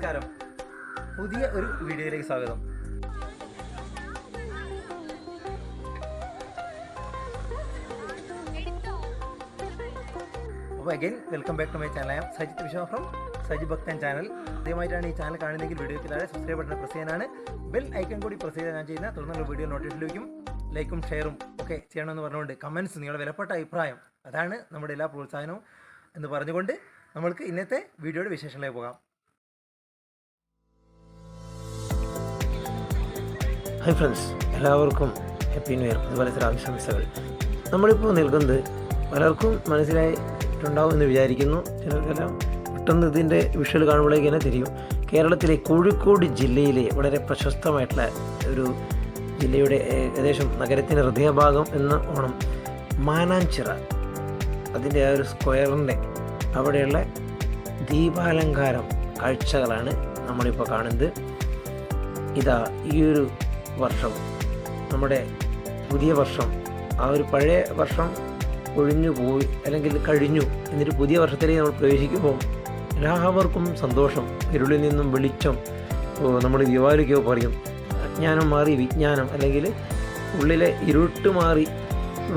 നമസ്കാരം. പുതിയ ഒരു വീഡിയോയിലേക്ക് സ്വാഗതം. അപ്പോൾ again welcome back to my channel I am Sajith Vishwa from Saji Bhaktan channel ആദ്യമായിട്ടാണ് ഈ ചാനൽ കാണുന്നതെങ്കിൽ വീഡിയോയ്ക്ക് താഴെ സബ്സ്ക്രൈബ് ബട്ടൺ പ്രസ് ചെയ്യാനാണ്. ബെൽ ഐക്കൺ കൂടി പ്രസ് ചെയ്താൽ ഞാൻ ചെയ്യുന്ന തുടർന്നുള്ള വീഡിയോ നോട്ടിഫിക്കേഷൻ ലൈക്കും ഷെയറും ഒക്കെ ചെയ്യണമെന്ന് പറഞ്ഞുകൊണ്ട് കമൻസ് നിങ്ങളുടെ വിലപ്പെട്ട അഭിപ്രായം അതാണ് നമ്മുടെ എല്ലാ പ്രോത്സാഹനവും എന്ന് പറഞ്ഞുകൊണ്ട് നമ്മൾക്ക് ഇന്നത്തെ വീഡിയോയുടെ വിശേഷങ്ങളിലേക്ക് പോകാം. ഹായ് ഫ്രണ്ട്സ് എല്ലാവർക്കും ഹാപ്പി ന്യൂ ഇയർ അതുപോലെ ചില ആവശ്യാംശകൾ നമ്മളിപ്പോൾ നിൽക്കുന്നത് പലർക്കും മനസ്സിലായിട്ടുണ്ടാവും എന്ന് വിചാരിക്കുന്നു. ചിലർക്കെല്ലാം പെട്ടെന്ന് ഇതിന്റെ വിഷ്വൽ കാണുമ്പോഴേക്ക് തന്നെ തിരിയും. കേരളത്തിലെ കോഴിക്കോട് ജില്ലയിലെ വളരെ പ്രശസ്തമായിട്ടുള്ള ഒരു ജില്ലയുടെ ഏകദേശം നഗരത്തിന്റെ ഹൃദയഭാഗം എന്ന് ഓണം മാനാഞ്ചിറ. അതിന്റെ ആ ഒരു സ്ക്വയറിന്റെ അവിടെയുള്ള ദീപാലങ്കാരം കാഴ്ചകളാണ് നമ്മളിപ്പോൾ കാണുന്നത്. ഇതാ ഈ ഒരു വർഷം. നമ്മുടെ പുതിയ വർഷം. ആ ഒരു പഴയ വർഷം ഒഴിഞ്ഞു പോയി അല്ലെങ്കിൽ കഴിഞ്ഞു. എന്നിട്ട് പുതിയ വർഷത്തിലേക്ക് നമ്മൾ പ്രവേശിക്കുമ്പോൾ എല്ലാവർക്കും സന്തോഷം ഇരുളിൽ നിന്നും വെളിച്ചം നമ്മൾ ദിവാലിക്കോ പറയും. അജ്ഞാനം മാറി വിജ്ഞാനം അല്ലെങ്കിൽ ഉള്ളിലെ ഇരുട്ട് മാറി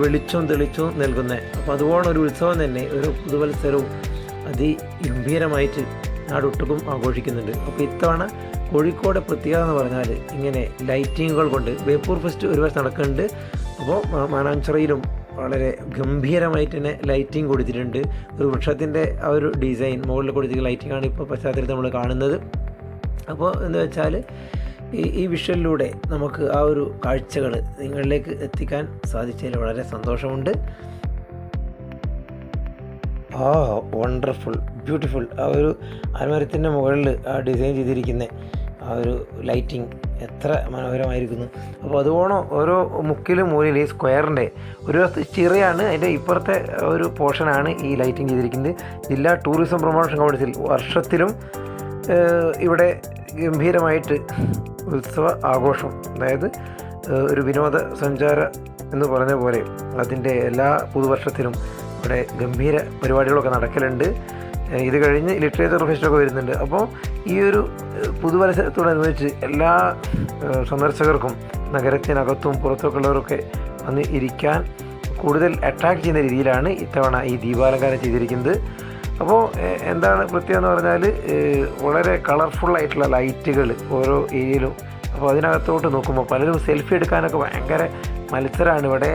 വെളിച്ചവും തെളിച്ചവും നൽകുന്ന. അപ്പോൾ അതുപോലെ ഒരു ഉത്സവം തന്നെ ഒരു പുതുവത്സരവും അതിഗംഭീരമായിട്ട് നാടൊട്ടുക്കും ആഘോഷിക്കുന്നുണ്ട്. അപ്പോൾ ഇത്തവണ കോഴിക്കോട് പ്രത്യേകത എന്ന് പറഞ്ഞാൽ ഇങ്ങനെ ലൈറ്റിങ്ങുകൾ കൊണ്ട് ബേപ്പൂർ ഫെസ്റ്റ് ഒരു വശം നടക്കുന്നുണ്ട്. അപ്പോൾ മാനാഞ്ചിറയിലും വളരെ ഗംഭീരമായിട്ട് തന്നെ ലൈറ്റിംഗ് കൊടുത്തിട്ടുണ്ട്. ഒരു വൃക്ഷത്തിന്റെ ആ ഒരു ഡിസൈൻ മുകളിൽ കൊടുത്തിരിക്കുന്ന ലൈറ്റിംഗ് ആണ് ഇപ്പോൾ പശ്ചാത്തലത്തിൽ നമ്മൾ കാണുന്നത്. അപ്പോൾ എന്ന് വെച്ചാൽ ഈ ഈ വിഷ്വലിലൂടെ നമുക്ക് ആ ഒരു കാഴ്ചകൾ നിങ്ങളിലേക്ക് എത്തിക്കാൻ സാധിച്ചതിൽ വളരെ സന്തോഷമുണ്ട്. ആ വണ്ടർഫുൾ ബ്യൂട്ടിഫുൾ ആ ഒരു ആൽമരത്തിന്റെ മുകളിൽ ആ ഡിസൈൻ ചെയ്തിരിക്കുന്ന ആ ഒരു ലൈറ്റിംഗ് എത്ര മനോഹരമായിരിക്കുന്നു. അപ്പോൾ അതുപോലെ ഓരോ മുക്കിലും മൂലയിൽ ഈ സ്ക്വയറിന്റെ ഒരു ചിറയാണ് അതിന്റെ ഇപ്പുറത്തെ ഒരു പോർഷനാണ് ഈ ലൈറ്റിംഗ് ചെയ്തിരിക്കുന്നത്. ജില്ലാ ടൂറിസം പ്രൊമോഷൻ കൗൺസിൽ വർഷത്തിലും ഇവിടെ ഗംഭീരമായിട്ട് ഉത്സവ ആഘോഷം അതായത് ഒരു ഒരു വിനോദസഞ്ചാര എന്ന് പറഞ്ഞ പോലെ അതിന്റെ എല്ലാ പുതുവർഷത്തിലും ഇവിടെ ഗംഭീര പരിപാടികളൊക്കെ നടക്കലുണ്ട്. ഇത് കഴിഞ്ഞ് ലിറ്ററേച്ചർ ഫെസ്റ്റൊക്കെ വരുന്നുണ്ട്. അപ്പോൾ ഈ ഒരു പുതുവത്സരത്തോടനുബന്ധിച്ച് എല്ലാ സന്ദർശകർക്കും നഗരത്തിനകത്തും പുറത്തൊക്കെ ഉള്ളവരൊക്കെ വന്ന് ഇരിക്കാൻ കൂടുതൽ അട്രാക്ട് ചെയ്യുന്ന രീതിയിലാണ് ഇത്തവണ ഈ ദീപാലങ്കാരം ചെയ്തിരിക്കുന്നത്. അപ്പോൾ എന്താണ് പ്രത്യേകത എന്ന് പറഞ്ഞാൽ വളരെ കളർഫുള്ളായിട്ടുള്ള ലൈറ്റുകൾ ഓരോ ഏരിയയിലും. അപ്പോൾ അതിനകത്തോട്ട് നോക്കുമ്പോൾ പലരും സെൽഫി എടുക്കാനൊക്കെ ഭയങ്കര മത്സരമാണ് ഇവിടെ.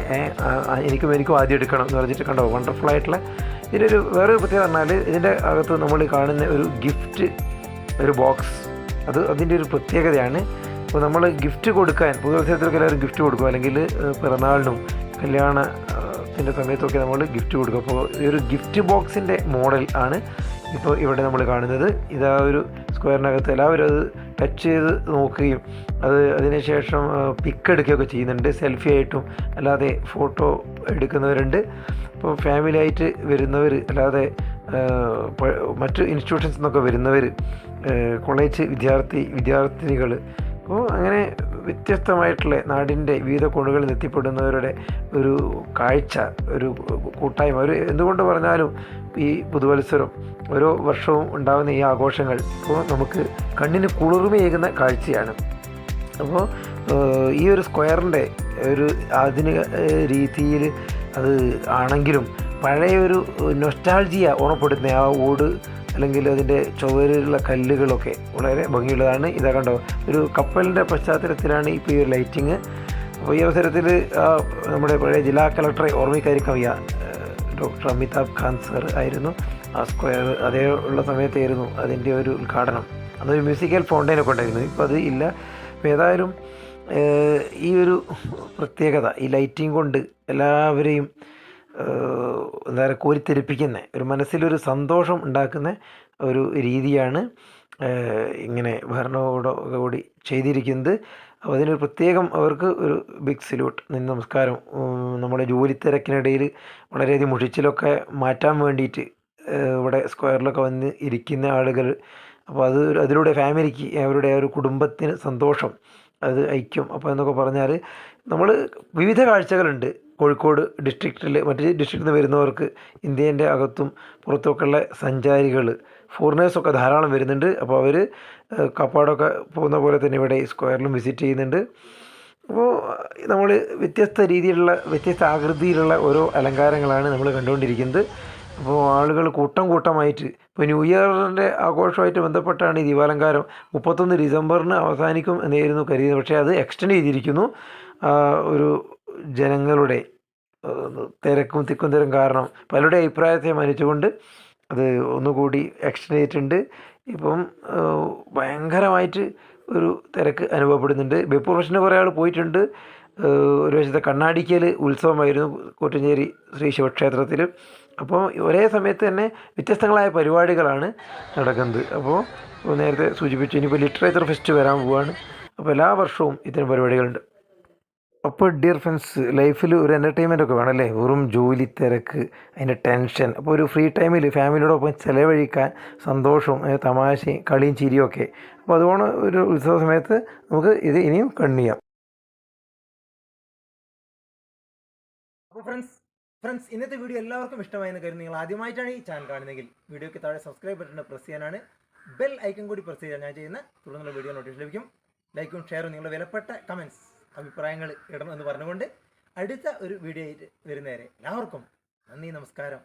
എനിക്കും എനിക്കും ആദ്യം എടുക്കണം എന്ന് പറഞ്ഞിട്ട് കണ്ടോ? വണ്ടർഫുൾ ആയിട്ടുള്ള ഇതിനൊരു വേറൊരു പ്രത്യേകത പറഞ്ഞാൽ ഇതിന്റെ അകത്ത് നമ്മൾ കാണുന്ന ഒരു ഗിഫ്റ്റ് ഒരു ബോക്സ് അത് അതിന്റെ ഒരു പ്രത്യേകതയാണ്. അപ്പോൾ നമ്മൾ ഗിഫ്റ്റ് കൊടുക്കാൻ പുതുവത്സരത്തിലൊക്കെ എല്ലാവരും ഗിഫ്റ്റ് കൊടുക്കും. അല്ലെങ്കിൽ പിറന്നാളിനും കല്യാണത്തിന്റെ സമയത്തൊക്കെ നമ്മൾ ഗിഫ്റ്റ് കൊടുക്കും. അപ്പോൾ ഈ ഒരു ഗിഫ്റ്റ് ബോക്സിന്റെ മോഡൽ ആണ് ഇപ്പോൾ ഇവിടെ നമ്മൾ കാണുന്നത്. ഇതാ ഒരു സ്ക്വയറിനകത്ത് എല്ലാവരും അത് ടച്ച് ചെയ്ത് നോക്കുകയും അത് അതിനുശേഷം പിക്ക് എടുക്കുകയൊക്കെ ചെയ്യുന്നുണ്ട്. സെൽഫി ആയിട്ടും അല്ലാതെ ഫോട്ടോ എടുക്കുന്നവരുണ്ട്. ഇപ്പോൾ ഫാമിലി ആയിട്ട് വരുന്നവർ അല്ലാതെ മറ്റു ഇൻസ്റ്റിറ്റ്യൂഷൻസ് നിന്നൊക്കെ വരുന്നവർ കോളേജ് വിദ്യാർത്ഥി വിദ്യാർത്ഥിനികൾ അപ്പോൾ അങ്ങനെ വ്യത്യസ്തമായിട്ടുള്ള നാടിന്റെ വിവിധ കോണുകളിൽ എത്തിപ്പെടുന്നവരുടെ ഒരു കാഴ്ച ഒരു കൂട്ടായ്മ. ഒരു എന്തുകൊണ്ട് പറഞ്ഞാലും ഈ പുതുവത്സരം ഓരോ വർഷവും ഉണ്ടാകുന്ന ഈ ആഘോഷങ്ങൾ ഇപ്പോൾ നമുക്ക് കണ്ണിന് കുളിർമയേകുന്ന കാഴ്ചയാണ്. അപ്പോൾ ഈ ഒരു സ്ക്വയറിന്റെ ഒരു ആധുനിക രീതിയിൽ അത് ആണെങ്കിലും പഴയ ഒരു നൊസ്റ്റാൾജിയ ഓണപ്പെടുത്തുന്ന ആ ഓട് അല്ലെങ്കിൽ അതിന്റെ ചുവരിലുള്ള കല്ലുകളൊക്കെ വളരെ ഭംഗിയുള്ളതാണ്. ഇതാ കണ്ടോ ഒരു കപ്പലിന്റെ പശ്ചാത്തലത്തിലാണ് ഇപ്പോൾ ഈ ഒരു ലൈറ്റിങ് അപ്പോൾ ഈ അവസരത്തിൽ നമ്മുടെ പഴയ ജില്ലാ കളക്ടറെ ഓർമ്മിക്കായിരിക്കും വയ്യ ഡോക്ടർ അമിതാഭ് ഖാൻ സർ ആയിരുന്നു. ആ സ്ക്വയർ അതേ ഉള്ള സമയത്തായിരുന്നു അതിന്റെ ഒരു ഉദ്ഘാടനം. അന്നൊരു മ്യൂസിക്കൽ ഫൗണ്ടൈനൊക്കെ ഉണ്ടായിരുന്നു. ഇപ്പോൾ അത് ഇല്ല. ഏതായാലും ഈ ഒരു പ്രത്യേകത ഈ ലൈറ്റിംഗ് കൊണ്ട് എല്ലാവരെയും എന്താ പറയുക കോരിത്തെരിപ്പിക്കുന്ന ഒരു മനസ്സിലൊരു സന്തോഷം ഉണ്ടാക്കുന്ന ഒരു രീതിയാണ് ഇങ്ങനെ ഭരണകൂടോടുകൂടി ചെയ്തിരിക്കുന്നത്. അപ്പോൾ അതിനൊരു പ്രത്യേകം അവർക്ക് ഒരു ബിഗ് സല്യൂട്ട് നിന്ന് നമസ്കാരം. നമ്മുടെ ജോലി തിരക്കിനിടയിൽ വളരെയധികം മുഷിച്ചിലൊക്കെ മാറ്റാൻ വേണ്ടിയിട്ട് ഇവിടെ സ്ക്വയറിലൊക്കെ വന്ന് ഇരിക്കുന്ന ആളുകൾ. അപ്പോൾ അത് അതിലൂടെ ഫാമിലിക്ക് അവരുടെ ഒരു കുടുംബത്തിന് സന്തോഷം അത് ഐക്യം. അപ്പോൾ എന്നൊക്കെ പറഞ്ഞാൽ നമ്മൾ വിവിധ കാഴ്ചകളുണ്ട്. കോഴിക്കോട് ഡിസ്ട്രിക്റ്റിൽ മറ്റ് ഡിസ്ട്രിക്റ്റിൽ നിന്ന് വരുന്നവർക്ക് ഇന്ത്യേന്റെ അകത്തും പുറത്തുമൊക്കെയുള്ള സഞ്ചാരികൾ ഫോറിനേഴ്സൊക്കെ ധാരാളം വരുന്നുണ്ട്. അപ്പോൾ അവർ കപ്പാടൊക്കെ പോകുന്ന പോലെ തന്നെ ഇവിടെ സ്ക്വയറിലും വിസിറ്റ് ചെയ്യുന്നുണ്ട്. അപ്പോൾ നമ്മൾ വ്യത്യസ്ത രീതിയിലുള്ള വ്യത്യസ്ത ആകൃതിയിലുള്ള ഓരോ അലങ്കാരങ്ങളാണ് നമ്മൾ കണ്ടുകൊണ്ടിരിക്കുന്നത്. അപ്പോൾ ആളുകൾ കൂട്ടം കൂട്ടമായിട്ട് ഇപ്പോൾ ന്യൂ ഇയറിന്റെ ആഘോഷമായിട്ട് ബന്ധപ്പെട്ടാണ് ഈ ദീപാലങ്കാരം മുപ്പത്തൊന്ന് ഡിസംബറിന് അവസാനിക്കും എന്നായിരുന്നു കരുതിയത്. പക്ഷേ അത് എക്സ്റ്റെൻഡ് ചെയ്തിരിക്കുന്നു. ഒരു ജനങ്ങളുടെ തിരക്കും തിക്കും തിരം കാരണം പലരുടെ അഭിപ്രായത്തെ മാനിച്ചുകൊണ്ട് അത് ഒന്നുകൂടി എക്സ്റ്റെൻഡ് ചെയ്തിട്ടുണ്ട്. ഇപ്പം ഭയങ്കരമായിട്ട് ഒരു തിരക്ക് അനുഭവപ്പെടുന്നുണ്ട്. ബേപ്പൂർ ഫെസ്റ്റിന് കുറേ ആൾ പോയിട്ടുണ്ട്. ഒരു വശത്തെ കണ്ണാടിക്കൽ ഉത്സവമായിരുന്നു കോട്ടഞ്ചേരി ശ്രീ ശിവക്ഷേത്രത്തിൽ അപ്പോൾ ഒരേ സമയത്ത് തന്നെ വ്യത്യസ്തങ്ങളായ പരിപാടികളാണ് നടക്കുന്നത്. അപ്പോൾ നേരത്തെ സൂചിപ്പിച്ചു ഇനിയിപ്പോൾ ലിറ്ററേച്ചർ ഫെസ്റ്റ് വരാൻ പോവുകയാണ് അപ്പോൾ എല്ലാ വർഷവും ഇത്തരം പരിപാടികളുണ്ട്. അപ്പോൾ ഡിയർ ഫ്രണ്ട്സ് ലൈഫിൽ ഒരു എന്റർടൈൻമെന്റ് ഒക്കെ വേണം അല്ലേ? വെറും ജോലി തിരക്ക് അതിന്റെ ടെൻഷൻ അപ്പോൾ ഒരു ഫ്രീ ടൈമിൽ ഫാമിലിയോടൊപ്പം ചിലവഴിക്കാൻ സന്തോഷവും തമാശയും കളിയും ചിരിയും ഒക്കെ. അപ്പോൾ അതുകൊണ്ട് ഒരു ഉത്സവ സമയത്ത് നമുക്ക് ഇത് ഇനിയും കണ്ണിയാം അപ്പോൾ ഫ്രണ്ട്സ് ഫ്രണ്ട്സ് ഇന്നത്തെ വീഡിയോ എല്ലാവർക്കും ഇഷ്ടമായെന്ന് കരുതി നിങ്ങൾ ആദ്യമായിട്ടാണ് ഈ ചാനൽ കാണുന്നതെങ്കിൽ വീഡിയോയ്ക്ക് താഴെ സബ്സ്ക്രൈബ് ബട്ടൺ പ്രസ് ചെയ്യാനാണ്. ബെൽ ഐക്കൺ കൂടി പ്രസ് ചെയ്താൽ ഞാൻ ചെയ്യുന്ന തുടർന്നുള്ള വീഡിയോ നോട്ടീസ് ലഭിക്കും. ലൈക്കും ഷെയറും നിങ്ങളുടെ വിലപ്പെട്ട കമൻസ് അഭിപ്രായങ്ങൾ ഇടണം എന്ന് പറഞ്ഞുകൊണ്ട് അടുത്ത ഒരു വീഡിയോ ആയിട്ട് വരുന്നവരെ എല്ലാവർക്കും നന്ദി നമസ്കാരം.